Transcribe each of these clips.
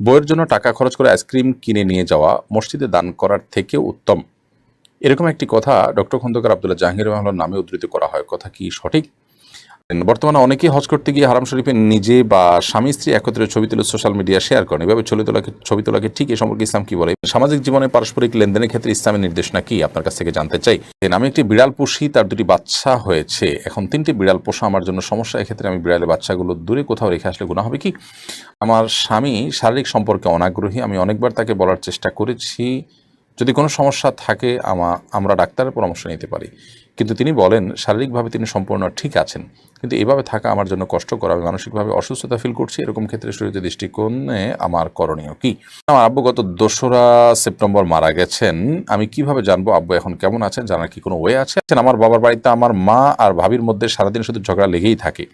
বইয়ের জন্য টাকা খরচ করে আইসক্রিম কিনে নিয়ে যাওয়া মসজিদে দান করার থেকে উত্তম। এরকম একটি কথা ডক্টর খন্দকার আবদুল্লাহ জাহাঙ্গীর রহমানের নামে উদ্ধৃত করা হয়। কথা কি সঠিক? বর্তমানে অনেকেই হজ করতে গিয়ে হারাম শরীফে নিজে বা স্বামী স্ত্রী একত্রে ছবি তুলে সোশ্যাল মিডিয়া শেয়ার করেন। এভাবে ছবি তোলাকে ছবি তোলাকে ঠিক এ সম্পর্কে ইসলাম কি বলে? সামাজিক জীবনে পারস্পরিক লেনদেনের ক্ষেত্রে ইসলামের নির্দেশনা কি আপনার কাছ থেকে জানতে চাই। আমি একটি বিড়াল পুষি, তার দুটি বাচ্চা হয়েছে। এখন তিনটি বিড়াল পোষা আমার জন্য সমস্যা। এক্ষেত্রে আমি বিড়ালের বাচ্চাগুলো দূরে কোথাও রেখে আসলে গুণা হবে কি? আমার স্বামী শারীরিক সম্পর্কে অনাগ্রহী। আমি অনেকবার তাকে বলার চেষ্টা করেছি। যদি কোনো সমস্যা থাকে, আমা, আমরা ডাক্তারের পরামর্শ নিতে পারি। কিন্তু তিনি বলেন, শারীরিকভাবে তিনি সম্পূর্ণ ঠিক আছেন। কিন্তু এভাবে থাকা আমার জন্য কষ্টকর, আমি মানসিকভাবে অসুস্থতা ফিল করছি। এরকম ক্ষেত্রে শরীরের দৃষ্টিকোণে আমার করণীয় কি? আমার আব্বু গত দোসরা সেপ্টেম্বর মারা গেছেন। আমি কীভাবে জানব আব্বু এখন কেমন আছেন? জানার কি কোনো ওয়ে আছে? আমার বাবার বাড়িতে আমার মা আর ভাবির মধ্যে সারাদিন শুধু ঝগড়া লেগেই থাকে।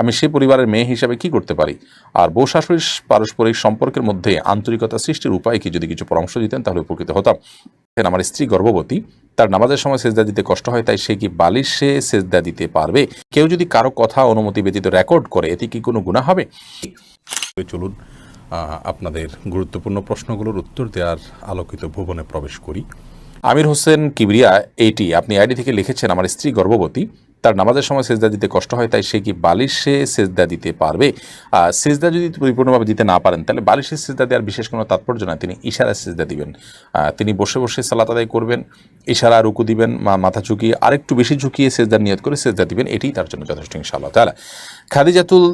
আমি সে পরিবারের মেয়ে হিসাবে কি করতে পারি? আর বউ শাশুড়ির পারস্পরিক সম্পর্কের মধ্যে আন্তরিকতা সৃষ্টির উপায় কি? যদি কিছু পরামর্শ দিতেন তাহলে উপকৃত হতাম। আমার স্ত্রী গর্ভবতী। তার নামাজের সময় সেজদা দিতে কষ্ট হয়, তাই সে কি বালিশে সেজদা দিতে পারবে? কেউ যদি কারও কথা অনুমতি ব্যতীত রেকর্ড করে, এতে কি কোনো গুণা হবে? চলুন আপনাদের গুরুত্বপূর্ণ প্রশ্নগুলোর উত্তর দেওয়ার আলোকিত ভুবনে প্রবেশ করি। আমির হোসেন কিবরিয়া এইটি আপনি আইডি থেকে লিখেছেন, আমার স্ত্রী গর্ভবতী। তার নামাজের সময় সেজদা দিতে কষ্ট হয়, তাই সে কি বালিশে সেজদা দিতে পারবে? সেজদা যদি পরিপূর্ণভাবে দিতে না পারেন, তাহলে বালিশে সেজদা দেওয়ার বিশেষ কোনো তাৎপর্য না তিনি ইশারায় সেজদা দিবেন। তিনি বসে বসে সালাত আদায় করবেন, ইশারা, রুকু দিবেন মাথা ঝুঁকিয়ে, আরেকটু বেশি ঝুঁকিয়ে সেজদার নিয়ত করে সেজদা দিবেন, এটাই তার জন্য যথেষ্ট ইনশাআল্লাহ তাহলে খাদিজাতুল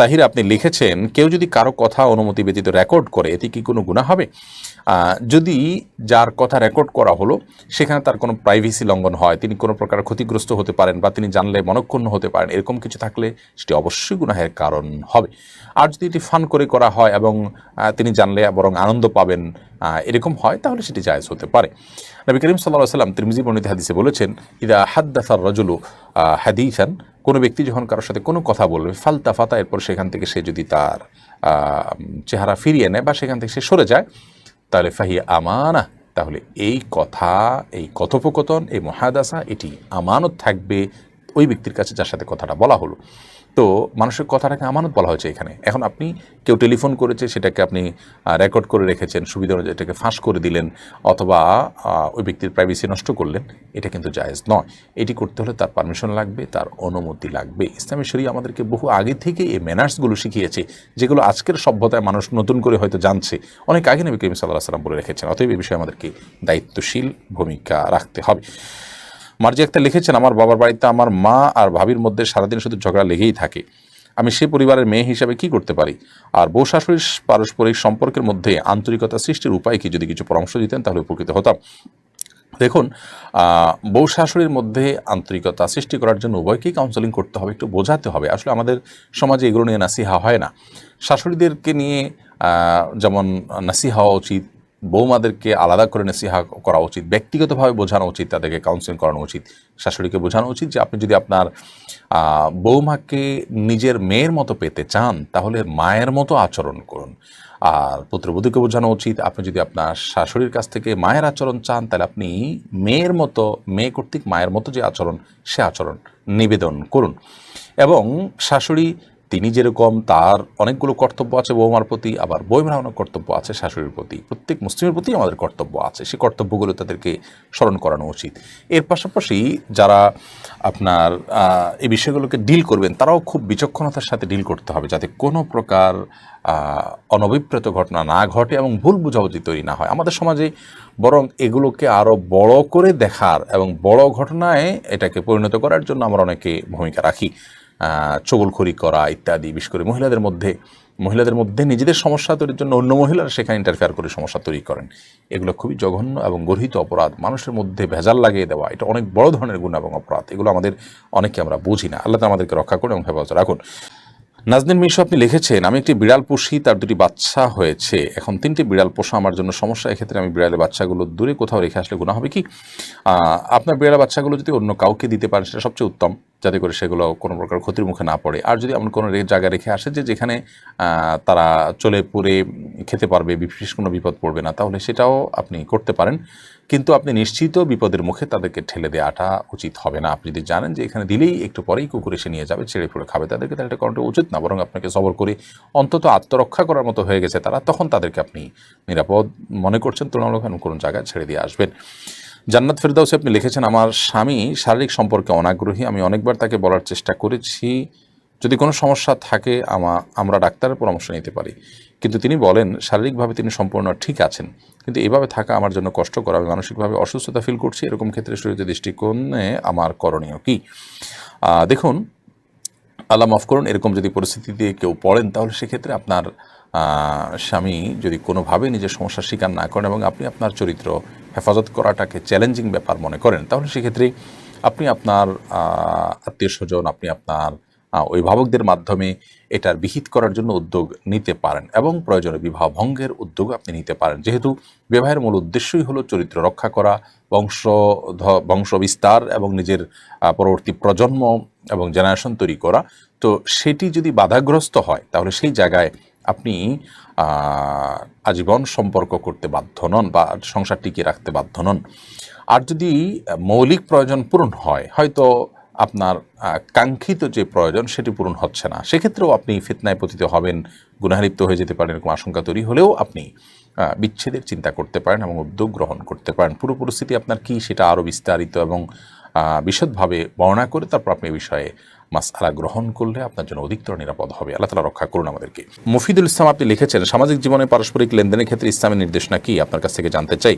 তাহির আপনি লিখেছেন, কেউ যদি কারও কথা অনুমতি ব্যতীত রেকর্ড করে, এতে কি কোনো গুণা হবে? যদি যার কথা রেকর্ড করা হলো, সেখানে তার কোনো প্রাইভেসি লঙ্ঘন হয়, তিনি কোনো প্রকার ক্ষতিগ্রস্ত হতে পারেন বা তিনি জানলে মনক্ষুণ্ণ হতে পারেন, এরকম কিছু থাকলে সেটি অবশ্যই গুনাহের কারণ হবে। আর যদি এটি ফান করে করা হয় এবং তিনি জানলে বরং আনন্দ পাবেন এরকম হয়, তাহলে সেটি জায়েজ হতে পারে। নবী করিম সাল্লাহ সাল্লাম তিরমিজি বর্ণিত হাদিসে বলেছেন, ইদা হাদ্দাসার রজুলু হাদিসান কোনো ব্যক্তি যখন কারোর সাথে কোনো কথা বলবে ফালতা ফাতা এরপর সেখান থেকে সে যদি তার চেহারা ফিরিয়ে নেয় বা সেখান থেকে সে সরে যায় তাহলে ফাহি আমানা। তাহলে এই কথা, এই কথোপকথন, এই মহাদাসা, এটি আমানত থাকবে ওই ব্যক্তির কাছে যার সাথে কথাটা বলা হলো। তো মানুষের কথাটাকে আমানত বলা হয়েছে এখানে। এখন আপনি কেউ টেলিফোন করেছে, সেটাকে আপনি রেকর্ড করে রেখেছেন, সুবিধা অনুযায়ী এটাকে ফাঁস করে দিলেন, অথবা ওই ব্যক্তির প্রাইভেসি নষ্ট করলেন, এটা কিন্তু জায়েজ নয়। এটি করতে হলে তার পারমিশন লাগবে, তার অনুমতি লাগবে। ইসলামী শরী আমাদেরকে বহু আগে থেকে এই ম্যানার্সগুলো শিখিয়েছে, যেগুলো আজকের সভ্যতায় মানুষ নতুন করে হয়তো জানছে। অনেক আগে নবী করিম সাল্লাহ সাল্লাম বলে রেখেছেন, অতএব এই বিষয়ে আমাদেরকে দায়িত্বশীল ভূমিকা রাখতে হবে। মার্জি একটা লিখেছেন, আমার বাবার বাড়িতে আমার মা আর ভাবির মধ্যে সারাদিন শুধু ঝগড়া লেগেই থাকে। আমি সে পরিবারের মেয়ে হিসাবে কি করতে পারি? আর বউ শাশুড়ির পারস্পরিক সম্পর্কের মধ্যে আন্তরিকতা সৃষ্টির উপায় কি? যদি কিছু পরামর্শ দিতেন, তাহলে উপকৃত হতাম। দেখুন বউ শাশুড়ির মধ্যে আন্তরিকতা সৃষ্টি করার জন্য উভয়কেই কাউন্সেলিং করতে হবে, একটু বোঝাতে হবে। আসলে আমাদের সমাজে এগুলো নিয়ে নাসিহা হয় না। শাশুড়িদেরকে নিয়ে যেমন নাসিহা হওয়া উচিত বৌমাদেরকে আলাদা করে নেসিহা করা উচিত, ব্যক্তিগতভাবে বোঝানো উচিত, তাদেরকে কাউন্সিলিং করানো উচিত, শাশুড়িকে বোঝানো উচিত যে আপনি যদি আপনার বৌমাকে নিজের মেয়ের মতো পেতে চান, তাহলে মায়ের মতো আচরণ করুন। আর পুত্রবধূকে বোঝানো উচিত, আপনি যদি আপনার শাশুড়ির কাছ থেকে মায়ের আচরণ চান, তাহলে আপনি মেয়ের মতো, মেয়ে কর্তৃক মায়ের মতো যে আচরণ, সে আচরণ নিবেদন করুন। এবং শাশুড়ি তিনি যেরকম, তার অনেকগুলো কর্তব্য আছে, বৌমার প্রতি, আবার বৌমার অনেক কর্তব্য আছে, শাশুড়ির প্রতি। প্রত্যেক মুসলিমের প্রতি আমাদের কর্তব্য আছে সেই কর্তব্যগুলো তাদেরকে স্মরণ করানো উচিত। এর পাশাপাশি যারা আপনার এই বিষয়গুলোকে ডিল করবেন, তারাও খুব বিচক্ষণতার সাথে ডিল করতে হবে, যাতে কোনো প্রকার অনভিপ্রেত ঘটনা না ঘটে এবং ভুল বুঝাবুঝি তৈরি না হয়। আমাদের সমাজে বরং এগুলোকে আরও বড় করে দেখার এবং বড় ঘটনায় এটাকে পরিণত করার জন্য আমরা অনেকে ভূমিকা রাখি। আহ, চগলখড়ি করা ইত্যাদি বিশেষ করে মহিলাদের মধ্যে মহিলাদের মধ্যে নিজেদের সমস্যা তৈরির জন্য অন্য মহিলারা সেখানে ইন্টারফেয়ার করে সমস্যা তৈরি করেন। এগুলো খুবই জঘন্য এবং গর্হিত অপরাধ। মানুষের মধ্যে ভেজাল লাগিয়ে দেওয়া এটা অনেক বড় ধরনের গুণ এবং অপরাধ। এগুলো আমাদের অনেকে আমরা বুঝি না। আল্লাহ আমাদেরকে রক্ষা করুন এবং হেফাজত রাখুন। নাজনীন মিশু আপনি লিখেছেন আমি একটি বিড়াল পুষি তার দুটি বাচ্চা হয়েছে। এখন তিনটি বিড়াল পোষা আমার জন্য সমস্যা। এক্ষেত্রে আমি বিড়ালের বাচ্চাগুলো দূরে কোথাও রেখে আসলে গুণা হবে কি? আপনার বিড়ালের বাচ্চাগুলো যদি অন্য কাউকে দিতে পারেন সেটা সবচেয়ে উত্তম। যাতে করে সেগুলো কোনো প্রকার ক্ষতির মুখে না পড়ে। আর যদি এমন কোনো জায়গা রেখে আসে যে যেখানে তারা চলে পুরে খেতে পারবে বিশেষ কোনো বিপদ পড়বে না, তাহলে সেটাও আপনি করতে পারেন। কিন্তু আপনি নিশ্চিত বিপদের মুখে তাদেরকে ঠেলে দেওয়াটা উচিত হবে না। আপনি যদি জানেন যে এখানে দিলেই একটু পরেই কুকুর এসে নিয়ে যাবে, ছেড়ে ফুড়ে খাবে, তাদেরকে তাহলে করাটা উচিত না। বরং আপনাকে সবর করে অন্তত আত্মরক্ষা করার মতো হয়ে গেছে তারা, তখন তাদেরকে আপনি নিরাপদ মনে করছেন, তুলনামূলক কোনো জায়গায় ছেড়ে দিয়ে আসবেন। জান্নাত ফেরদাউসে আপনি লিখেছেন, আমার স্বামী শারীরিক সম্পর্কে অনাগ্রহী, আমি অনেকবার তাকে বলার চেষ্টা করেছি। যদি কোনো সমস্যা থাকে, আমা, আমরা ডাক্তারের পরামর্শ নিতে পারি। কিন্তু তিনি বলেন, শারীরিকভাবে তিনি সম্পূর্ণ ঠিক আছেন। কিন্তু এভাবে থাকা আমার জন্য কষ্টকর, আমি মানসিকভাবে অসুস্থতা ফিল করছি। এরকম ক্ষেত্রে শরীরের দৃষ্টিকোণে আমার করণীয় কি? দেখুন, আল্লাহ মাফ করুন, এরকম যদি পরিস্থিতিতে কেউ পড়েন, তাহলে সেক্ষেত্রে আপনার স্বামী যদি কোনোভাবে নিজের সমস্যার স্বীকার না করেন এবং আপনি আপনার চরিত্র হেফাজত করাটাকে চ্যালেঞ্জিং ব্যাপার মনে করেন, তাহলে সেক্ষেত্রে আপনি আপনার আত্মীয় স্বজন আপনি আপনার অভিভাবকদের মাধ্যমে এটার বিহিত করার জন্য উদ্যোগ নিতে পারেন এবং প্রয়োজনে বিবাহ ভঙ্গের উদ্যোগ আপনি নিতে পারেন। যেহেতু বিবাহের মূল উদ্দেশ্যই হলো চরিত্র রক্ষা করা, বংশ বংশ বিস্তার এবং নিজের পরবর্তী প্রজন্ম এবং জেনারেশন তৈরি করা, তো সেটি যদি বাধাগ্রস্ত হয়, তাহলে সেই জায়গায় আপনি আজীবন সম্পর্ক করতে বাধ্য নন বা সংসার টিকিয়ে রাখতে বাধ্য নন। আর যদি মৌলিক প্রয়োজন পূরণ হয়, হয়তো আপনার কাঙ্ক্ষিত যে প্রয়োজন সেটি পূরণ হচ্ছে না। সেক্ষেত্রেও আপনি ফিতনায় পতিত হবেন গুণালিপ্ত হয়ে যেতে পারেন, এরকম আশঙ্কা তৈরি হলেও আপনি বিচ্ছেদের চিন্তা করতে পারেন এবং উদ্যোগ গ্রহণ করতে পারেন। পুরো পরিস্থিতি আপনার কি সেটা আরও বিস্তারিত এবং বিশদভাবে বর্ণনা করে তারপর আপনি বিষয়ে মাসআলা গ্রহণ করলে আপনার জন্য অধিকতর নিরাপদ হবে। আল্লাহ তালা রক্ষা করুন আমাদেরকে। মুফিদুল ইসলাম আপনি লিখেছেন, সামাজিক জীবনে পারস্পরিক লেনদেনের ক্ষেত্রে ইসলামের নির্দেশনা কি আপনার কাছ থেকে জানতে চাই।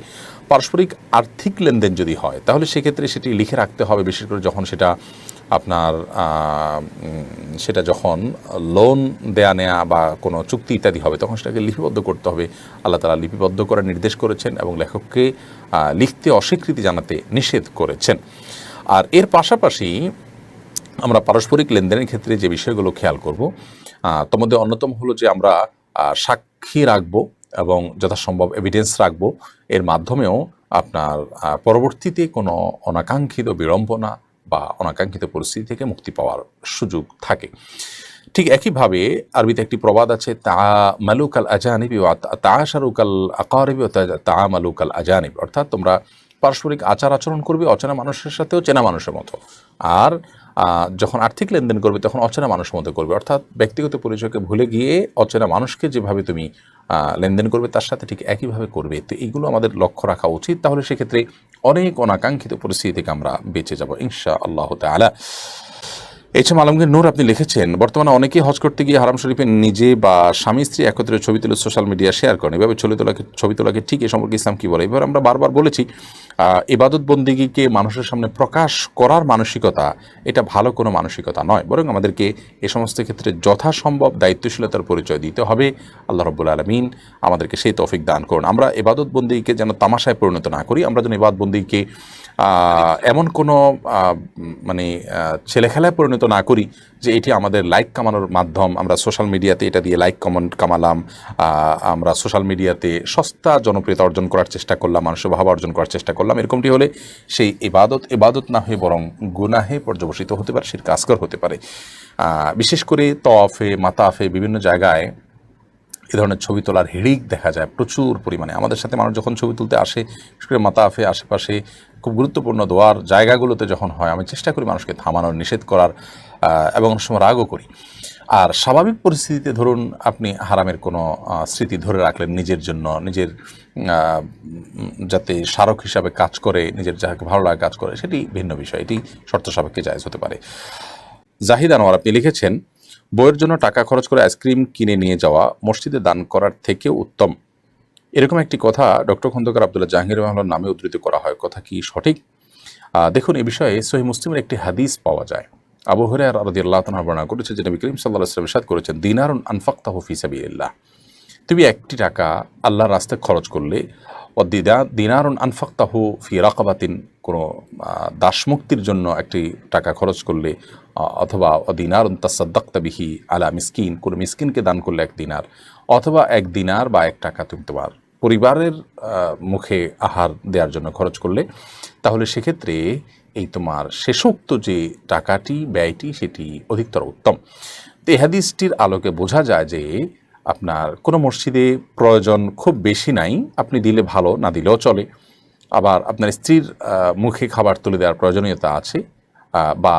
পারস্পরিক আর্থিক লেনদেন যদি হয়, তাহলে সেক্ষেত্রে সেটি লিখে রাখতে হবে, বিশেষ করে যখন সেটা আপনার সেটা যখন লোন দেয়া নেয়া বা কোনো চুক্তি ইত্যাদি হবে, তখন সেটাকে লিপিবদ্ধ করতে হবে। আল্লাহ তালা লিপিবদ্ধ করার নির্দেশ করেছেন এবং লেখককে লিখতে অস্বীকৃতি জানাতে নিষেধ করেছেন। আর এর পাশাপাশি আমরা পারস্পরিক লেনদেনের ক্ষেত্রে যে বিষয়গুলো খেয়াল করব মধ্যে অন্যতম হলো যে আমরা সাক্ষী রাখব এবং যথাসম্ভব এভিডেন্স রাখব। এর মাধ্যমেও আপনার পরবর্তীতে কোনো অনাকাঙ্ক্ষিত বিড়ম্বনা বা অনাকাঙ্ক্ষিত পরিস্থিতি থেকে মুক্তি পাওয়ার সুযোগ থাকে। ঠিক একইভাবে আরবিতে একটি প্রবাদ আছে, তা মালুক আল আজানিবি ও তা শারুকাল আকারিবি তা মালুক আল আজানিব। অর্থাৎ তোমরা পারস্পরিক আচার আচরণ করবে অচেনা মানুষের সাথেও চেনা মানুষের মতো। আর যখন আর্থিক লেনদেন করবে, তখন অচেনা মানুষের মতো করবে। অর্থাৎ ব্যক্তিগত পরিচয়কে ভুলে গিয়ে অচেনা মানুষকে যেভাবে তুমি লেনদেন করবে, তার সাথে ঠিক একইভাবে করবে। তো এইগুলো আমাদের লক্ষ্য রাখা উচিত। তাহলে সেক্ষেত্রে অনেক অনাকাঙ্ক্ষিত পরিস্থিতি থেকে আমরা বেঁচে যাব ইনশা আল্লাহ তালা এছাড়া আলমগীর নূর, আপনি লিখেছেন, বর্তমানে অনেকেই হজ করতে গিয়ে হারাম শরীফে নিজে বা স্বামী স্ত্রী একত্রে ছবি তুলে সোশ্যাল মিডিয়া শেয়ার করেন। এভাবে ছবি তোলাকে ছবি তোলাকে ঠিক এ সম্পর্কে ইসলাম কি বলে? এবার আমরা বারবার বলেছি ইবাদত বন্দিগিকে মানুষের সামনে প্রকাশ করার মানসিকতা, এটা ভালো কোনো মানসিকতা নয়। বরং আমাদেরকে এ সমস্ত ক্ষেত্রে যথাসম্ভব দায়িত্বশীলতার পরিচয় দিতে হবে। আল্লাহ রব্বুল আলমিন আমাদেরকে সেই তৌফিক দান করুন। আমরা এবাদত বন্দিকে যেন তামাশায় পরিণত না করি, আমরা যেন এবাদত বন্দিকে এমন কোনো মানে ছেলেখেলায় পরিণত না করি যে এটি আমাদের লাইক কামানোর মাধ্যম। আমরা সোশ্যাল মিডিয়াতে এটা দিয়ে লাইক কমেন্ট কামালাম আমরা সোশ্যাল মিডিয়াতে সস্তা জনপ্রিয়তা অর্জন করার চেষ্টা করলাম, মানুষের ভাব অর্জন করার চেষ্টা করলাম। এরকমটি হলে সেই এবাদত এবাদত না হয়ে বরং গুনাহে পর্যবসিত হতে পারে সেটা কাজকর হতে পারে। বিশেষ করে তফে মাতাফে বিভিন্ন জায়গায় এ ধরনের ছবি তোলার হিড়িক দেখা যায় প্রচুর পরিমাণে। আমাদের সাথে মানুষ যখন ছবি তুলতে আসে, বিশেষ করে মাতাফে আশেপাশে, খুব গুরুত্বপূর্ণ দোয়ার জায়গাগুলোতে যখন হয়, আমি চেষ্টা করি মানুষকে থামানোর, নিষেধ করার এবং সময় রাগও করি। আর স্বাভাবিক পরিস্থিতিতে ধরুন আপনি হারামের কোনো স্মৃতি ধরে রাখলেন নিজের জন্য, নিজের যাতে স্মারক হিসাবে কাজ করে, নিজের যাকে ভালো লাগে কাজ করে, সেটি ভিন্ন বিষয়। এটি শর্ত সাপেক্ষে জায়জ হতে পারে। জাহিদ আনোয়ার, আপনি লিখেছেন বইয়ের জন্য টাকা খরচ করে আইসক্রিম কিনে নিয়ে যাওয়া মসজিদে দান করার থেকে উত্তম। এরকম একটি কথা ডক্টর খন্দকার আবদুল্লাহ জাহাঙ্গীর রহমানের নামে উদ্ধৃত করা হয়। কথা কি সঠিক? দেখুন, এ বিষয়ে সহি মুসলিমের একটি হাদিস পাওয়া যায়। আবু হরিয়ার রাদি আল্লাহ বর্ণনা করেছে যে নবী করিম সাল্লাহ সাদ করেছেন, দিনারুন আনফাক্তাহ ফি সাবিলিল্লাহ। তুমি একটি টাকা আল্লাহর রাস্তায় খরচ করলে ও দিদা দিনারুন আনফাক্তাহু ফি রাকাবাতিন, কোনো দাসমুক্তির জন্য একটি টাকা খরচ করলে অথবা অথবা দিনারুন তাসাদ্দাক্তা বিহি আলা মিসকিন, কোনো মিসকিনকে দান করলে এক দিনার, অথবা এক দিনার বা এক টাকা তুমি তোমার পরিবারের মুখে আহার দেওয়ার জন্য খরচ করলে, তাহলে সেক্ষেত্রে এই তোমার শেষোক্ত যে টাকাটি, ব্যয়টি, সেটি অধিকতর উত্তম। তো এই হাদিসটির আলোকে বোঝা যায় যে আপনার কোনো মসজিদে প্রয়োজন খুব বেশি নাই, আপনি দিলে ভালো, না দিলেও চলে। আবার আপনার স্ত্রীর মুখে খাবার তুলে দেওয়ার প্রয়োজনীয়তা আছে বা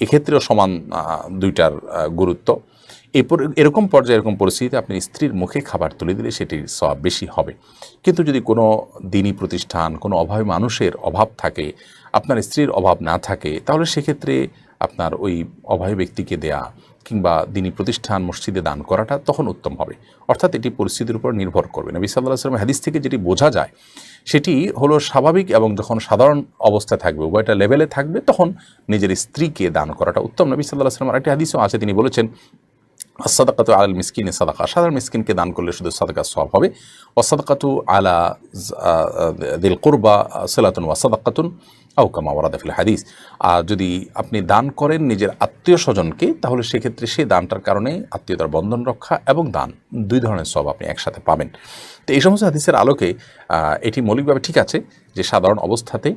এক্ষেত্রেও সমান দুইটার গুরুত্ব। এরপর, এরকম পর্যায়ে, এরকম পরিস্থিতিতে আপনি স্ত্রীর মুখে খাবার তুলে দিলে সেটির সব বেশি হবে। কিন্তু যদি কোনো দিনী প্রতিষ্ঠান, কোনো অভাবী মানুষের অভাব থাকে, আপনার স্ত্রীর অভাব না থাকে, তাহলে সেক্ষেত্রে আপনার ওই অভাবী ব্যক্তিকে দেয়া কিংবা দিনই প্রতিষ্ঠান মসজিদে দান করাটা তখন উত্তম হবে। অর্থাৎ এটি পরিস্থিতির উপর নির্ভর করবে। নবী সাল্লাহ সাল্লাম হাদিস থেকে যেটি বোঝা যায়, সেটি হলো স্বাভাবিক এবং যখন সাধারণ অবস্থায় থাকবে, উভয়টা লেভেলে থাকবে, তখন নিজের স্ত্রীকে দান করাটা উত্তম। নবী সাল্লাহ সাল্লাম একটি হাদিসও আছে, তিনি বলেছেন সাদাকাতু আল মিসকিনে সাদাকা। সাধারণ মিসকিনকে দান করলে শুধু সাদাকা সব হবে। ওয়াসাদাকাতু আলা দিল কুরবা সালাতুন ওয়াসাদাকাতুন আউ কামা ওয়ারাদাফিল হাদিস। আর যদি আপনি দান করেন নিজের আত্মীয় স্বজনকে, তাহলে সেক্ষেত্রে সেই দানটার কারণে আত্মীয়তার বন্ধন রক্ষা এবং দান, দুই ধরনের সব আপনি একসাথে পাবেন। তো এই সমস্ত হাদিসের আলোকে এটি মৌলিকভাবে ঠিক আছে যে সাধারণ অবস্থাতে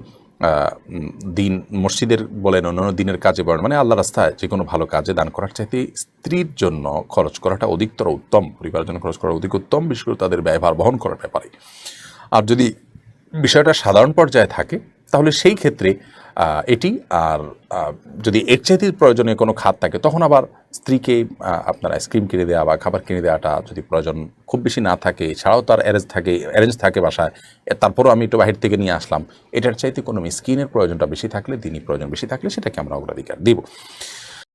দিন, মসজিদের বলেন অন্য দিনের কাজে বলেন মানে আল্লাহ রাস্তায় যে কোনো ভালো কাজে দান করার চাইতে স্ত্রীর জন্য খরচ করাটা অধিকতর উত্তম, পরিবারের জন্য খরচ করা অধিক উত্তম, বিশেষ করে তাদের ব্যয়ভার বহন করার ব্যাপারে। আর যদি বিষয়টা সাধারণ পর্যায়ে থাকে তাহলে সেই ক্ষেত্রে এটি আর যদি এর চাইতে প্রয়োজনীয় কোনো খাত থাকে, তখন আবার স্ত্রীকে আপনার আইসক্রিম কিনে দেওয়া বা খাবার কিনে দেওয়াটা যদি প্রয়োজন খুব বেশি না থাকে, এছাড়াও তার অ্যারেঞ্জ থাকে অ্যারেঞ্জ থাকে বাসায় তারপরও আমি একটু বাহির থেকে নিয়ে আসলাম, এটার চাইতে কোনো মিসকিনের প্রয়োজনটা বেশি থাকলে, দিনই প্রয়োজন বেশি থাকলে সেটাকে আমরা অগ্রাধিকার দিব।